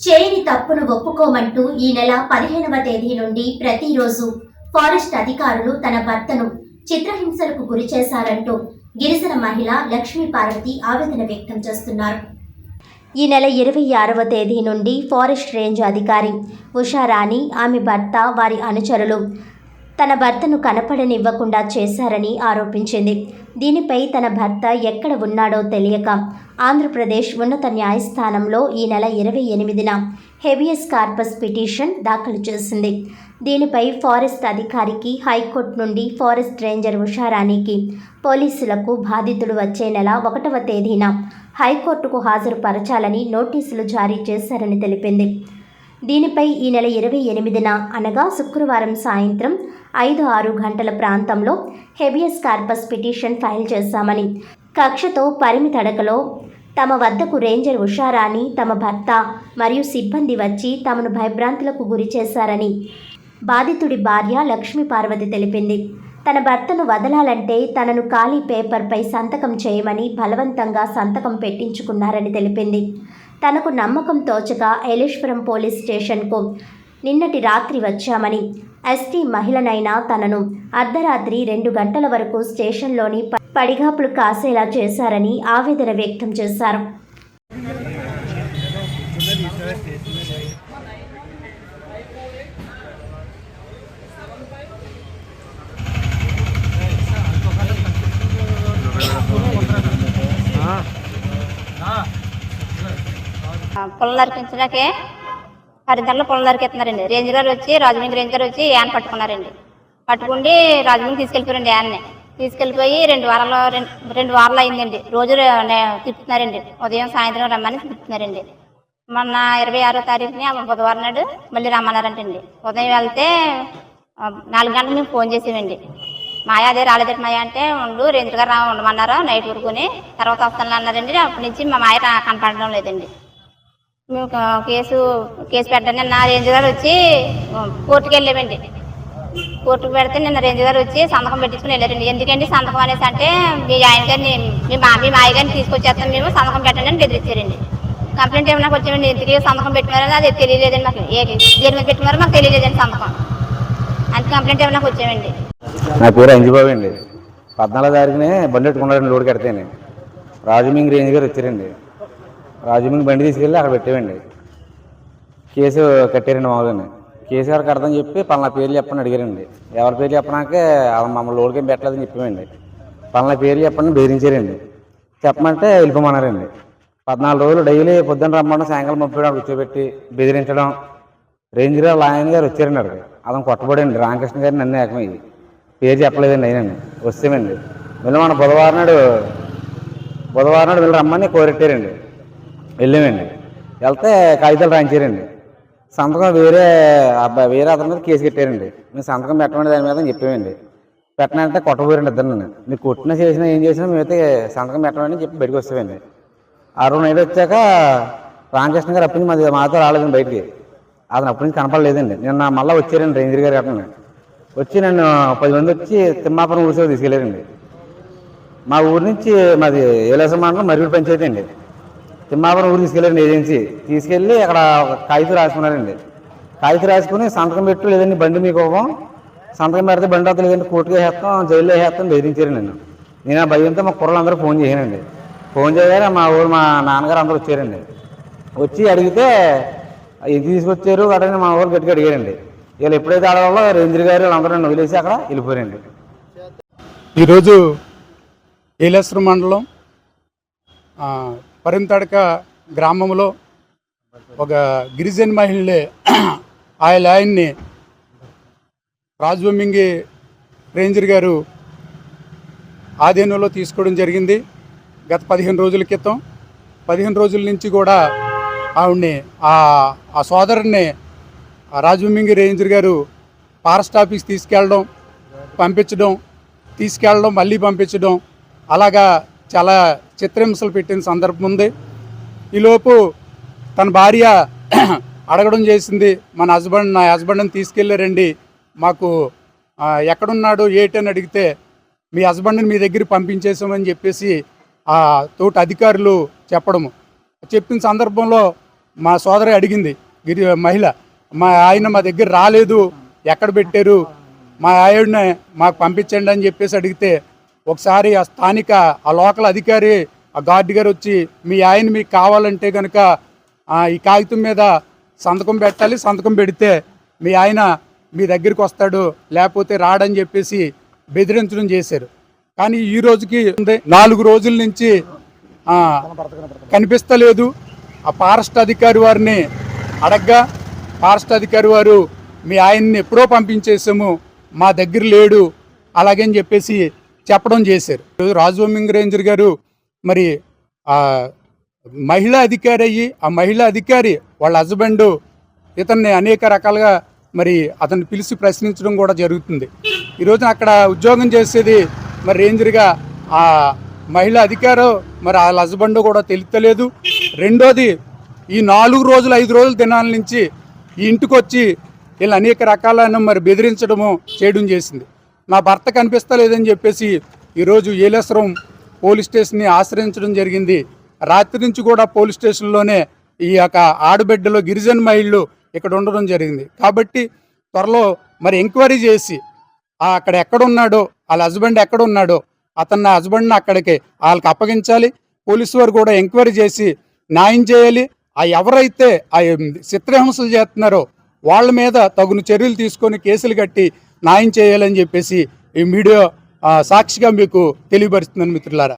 చేయని తప్పును ఒప్పుకోమంటూ ఈ నెల పదిహేనవ తేదీ నుండి ప్రతిరోజు ఫారెస్ట్ అధికారులు తన భర్తను చిత్రహింసలకు గురి చేశారంటూ గిరిజన మహిళ లక్ష్మీ పార్వతి ఆవేదన వ్యక్తం చేస్తున్నారు. ఈ నెల ఇరవై ఆరవ తేదీ నుండి ఫారెస్ట్ రేంజ్ అధికారి ఉషారాణి ఆమె భర్త వారి అనుచరులు తన భర్తను కనపడనివ్వకుండా చేశారని ఆరోపించింది. దీనిపై తన భర్త ఎక్కడ ఉన్నాడో తెలియక ఆంధ్రప్రదేశ్ ఉన్నత న్యాయస్థానంలో ఈ నెల ఇరవై ఎనిమిదిన హెబియస్ కార్పస్ పిటిషన్ దాఖలు చేసింది. దీనిపై ఫారెస్ట్ అధికారికి హైకోర్టు నుండి ఫారెస్ట్ రేంజర్ ఉషారాణికి పోలీసులకు బాధితుడు వచ్చే నెల ఒకటవ తేదీన హైకోర్టుకు హాజరుపరచాలని నోటీసులు జారీ చేశారని తెలిపింది. దీనిపై ఈ నెల ఇరవై ఎనిమిదిన అనగా శుక్రవారం సాయంత్రం ఐదు ఆరు గంటల ప్రాంతంలో హెబియస్ కార్పస్ పిటిషన్ ఫైల్ చేశామని. కక్షతో పరిమితడకలో తమ వద్దకు రేంజర్ ఉషారాణి తమ భర్త మరియు సిబ్బంది వచ్చి తమను భయభ్రాంతులకు గురి చేశారని బాధితుడి భార్య లక్ష్మీ పార్వతి తెలిపింది. తన భర్తను వదలాలంటే తనను ఖాళీ పేపర్పై సంతకం చేయమని బలవంతంగా సంతకం పెట్టించుకున్నారని తెలిపింది. తనకు నమ్మకం తోచక ఏలేశ్వరం పోలీస్ స్టేషన్కు నిన్నటి రాత్రి వచ్చామని ఎస్టీ మహిళనైనా తనను అర్ధరాత్రి రెండు గంటల వరకు స్టేషన్లోని పడిగాపులు కాసేలా చేశారని ఆవేదన వ్యక్తం చేశారు. పొలం నరికించడాకే పది గంటల పొలం నరికేస్తున్నారండి రేంజ్ గారు వచ్చి రాజమండ్రి రేంజ్ గారు వచ్చి యాన్ పట్టుకున్నారండి. పట్టుకుండి రాజమండ్రి తీసుకెళ్ళిపోయారండి యాన్ని. తీసుకెళ్ళిపోయి రెండు వారాలు రెండు రెండు వారాలు అయిందండి. రోజు నే- తిప్పుతున్నారండి. ఉదయం సాయంత్రం రమ్మని తిప్పుతున్నారండి. మొన్న ఇరవై ఆరో తారీఖుని బుధవారం నాడు మళ్ళీ రమ్మన్నారంటండి. ఉదయం వెళ్తే నాలుగు గంటలకు మేము ఫోన్ చేసామండి. మాయా అదే రాలేదండి మాయా అంటే ఉండు రేంజ్ గారు రా ఉండమన్నారు నైట్ వరకుని తర్వాత వస్తాను అన్నారండి. అప్పటి నుంచి మా మాయ కనపడడం లేదండి. మేము కేసు కేసు పెట్టండి నా రేంజ్ గారు వచ్చి కోర్టుకి వెళ్ళామండి. కోర్టుకు పెడితే నిన్న రేంజ్ గారు వచ్చి సంతకం పెట్టించుకుని వెళ్ళారండి. ఎందుకండి సంతకం అనేసి అంటే మీ ఆయన గారిని మీ మా మీ మాయ గారిని తీసుకొచ్చేస్తాం మేము సంతకం పెట్టండి అని బెదిరించారండి. కంప్లైంట్ ఏమైనా వచ్చామండి ఎందుకు సంతకం పెట్టినారని అది తెలియలేదండి మాకు. ఏ దేని మీద పెట్టినారో మాకు తెలియలేదండి సంతకం. అంత కంప్లైంట్ ఏమైనా వచ్చామండి నా పేరు అంజుబాబు అండి. పద్నాలుగో తారీఖునే బండి పెట్టుకున్నారండి లోడ్ కడితేనే. రాజమింగ్ రేంజ్ గారు వచ్చారండి. రాజమండ్రి బండి తీసుకెళ్ళి అక్కడ పెట్టామండి కేసు కట్టారండి మామూలుగానే. కేసు గారికి అర్థం చెప్పి పలానా పేర్లు చెప్పని అడిగారండి. ఎవరి పేర్లు చెప్పడానికే వాళ్ళు మమ్మల్ని లోడ్కి పెట్టలేదని చెప్పామండి. పలానా పేర్లు చెప్పండి బెదిరించారండి. చెప్పమంటే వెళ్ళిపోమన్నారండి. పద్నాలుగు రోజులు డైలీ పొద్దున్న రమ్మడం సాయంకాలం పంపించడం కూర్చోబెట్టి బెదిరించడం రేంజ్ గారు లాయన్ గారు వచ్చారండి అక్కడ అతను కొట్టబడండి. రామకృష్ణ గారిని నన్ను ఏకమయ్యి పేరు చెప్పలేదండి అయినండి వస్తేమండి. మళ్ళీ మన బుధవారం నాడు బుధవారం నాడు వీళ్ళు రమ్మని కోరెట్టారండి. వెళ్ళామండి. వెళ్తే కాగితాలు రాయించారండి. సంతకం వేరే అబ్బాయి వేరే అతని మీద కేసు కట్టారండి. మేము సంతకం పెట్టమని దాని మీద అని చెప్పామండి. పెట్టనంటే కొట్టబోయారండి ఇద్దరు నన్ను. మీరు కొట్టినా చేసినా ఏం చేసినా మేమైతే సంతకం పెట్టమని చెప్పి బయటకు వస్తామండి. ఆ రోజు నైట్ వచ్చాక రామకృష్ణ గారు అప్పటి నుంచి మాతో రాలేదండి బయటికి. అతను అప్పటి నుంచి కనపడలేదండి. నిన్న మళ్ళీ వచ్చారండి రేంజర్ గారు అతను. వచ్చి నన్ను పది మంది వచ్చి తిమ్మాపురం ఊరిసేవ తీసుకెళ్ళారండి. మా ఊరి నుంచి మాది ఏలేశ్వర మండలం మరుగుడు పంచాయతీ అండి. తిమ్మాపురం ఊరు తీసుకెళ్ళారండి ఏజెన్సీ. తీసుకెళ్ళి అక్కడ కాగితం రాసుకున్నారండి కాగితం రాసుకుని సంతకం పెట్టు లేదండి బండి మీకు ఇవ్వం. సంతకం పెడితే బండి అవుతుంది లేదంటే కోర్టుగా వేస్తాం జైల్లో వేస్తాం బెదిరించారు నన్ను. నేను ఆ భయంతో మా కుర్రలందరూ ఫోన్ చేశానండి. ఫోన్ చేయగానే మా ఊరు మా నాన్నగారు అందరూ వచ్చారండి. వచ్చి అడిగితే ఇది తీసుకొచ్చారు అడగని మా ఊరు గట్టిగా అడిగారండి. వీళ్ళు ఎప్పుడైతే ఆడవాళ్ళో రేంద్ర గారు వాళ్ళందరూ నన్ను వదిలేసి అక్కడ వెళ్ళిపోయారండి. ఈరోజు ఏలేశ్వరం మండలం పరింతడక గ్రామంలో ఒక గిరిజన మహిళలే ఆయన ఆయన్ని రాజబొమ్మింగి రేంజర్ గారు ఆధీనంలో తీసుకోవడం జరిగింది. గత పదిహేను రోజుల క్రితం. పదిహేను రోజుల నుంచి కూడా ఆవిడ్ని ఆ ఆ సోదరుడిని ఆ రాజబొమ్మింగి రేంజర్ గారు ఫారెస్ట్ ఆఫీస్ తీసుకెళ్ళడం పంపించడం తీసుకెళ్ళడం మళ్ళీ పంపించడం అలాగా చాలా చిత్రహింసలు పెట్టిన సందర్భం ఉంది. ఈలోపు తన భార్య అడగడం చేసింది మన హస్బెండ్ నా హస్బెండ్ని తీసుకెళ్ళారండి మాకు ఎక్కడున్నాడు ఏటని అడిగితే మీ హస్బెండ్ని మీ దగ్గర పంపించేసామని చెప్పేసి ఆ తోటి అధికారులు చెప్పడము. చెప్పిన సందర్భంలో మా సోదరి అడిగింది గిరి మహిళ మా ఆయన మా దగ్గర రాలేదు ఎక్కడ పెట్టారు? మా ఆవిడని మాకు పంపించండి అని చెప్పేసి అడిగితే ఒకసారి ఆ స్థానిక ఆ లోకల్ అధికారి ఆ గార్డు గారు వచ్చి మీ ఆయన మీకు కావాలంటే కనుక ఈ కాగితం మీద సంతకం పెట్టాలి సంతకం పెడితే మీ ఆయన మీ దగ్గరికి వస్తాడు లేకపోతే రాడని చెప్పేసి బెదిరించడం చేశారు కానీ ఈ రోజుకి ఉంది. నాలుగు రోజుల నుంచి కనిపిస్తలేదు ఆ ఫారెస్ట్ అధికారి వారిని అడగ్గా ఫారెస్ట్ అధికారి వారు మీ ఆయన్ని ఎప్పుడో పంపించేసాము మా దగ్గర లేడు అలాగని చెప్పేసి చెప్పడం చేశారు. ఈరోజు రేంజర్ గారు మరి ఆ మహిళా అధికారి అయ్యి ఆ మహిళా అధికారి వాళ్ళ హస్బెండ్ ఇతన్ని అనేక రకాలుగా మరి అతన్ని పిలిచి ప్రశ్నించడం కూడా జరుగుతుంది. ఈరోజు అక్కడ ఉద్యోగం చేసేది మరి రేంజర్గా ఆ మహిళా అధికారం మరి వాళ్ళ హస్బెండ్ కూడా తెలుస్తలేదు రెండోది ఈ నాలుగు రోజులు ఐదు రోజుల దినాల నుంచి ఈ ఇంటికి వచ్చి వీళ్ళు అనేక రకాలైన మరి బెదిరించడము చేయడం చేసింది. నా భర్త కనిపిస్తలేదని చెప్పేసి ఈరోజు ఏలేశ్వరం పోలీస్ స్టేషన్ని ఆశ్రయించడం జరిగింది. రాత్రి నుంచి కూడా పోలీస్ స్టేషన్లోనే ఈ యొక్క ఆడబిడ్డలో గిరిజన మహిళలు ఇక్కడ ఉండడం జరిగింది. కాబట్టి త్వరలో మరి ఎంక్వైరీ చేసి అక్కడ ఎక్కడున్నాడో వాళ్ళ హస్బెండ్ ఎక్కడున్నాడో అతన్ని నా హస్బెండ్ని అక్కడికి వాళ్ళకి అప్పగించాలి. పోలీసు వారు కూడా ఎంక్వైరీ చేసి న్యాయం చేయాలి. ఆ ఎవరైతే ఆ చిత్రహింసలు చేస్తున్నారో వాళ్ళ మీద తగును చర్యలు తీసుకొని కేసులు కట్టి న్యాయం చేయాలని చెప్పేసి ఈ మీడియా సాక్షిగా మీకు తెలియపరుస్తున్నాను మిత్రులారా.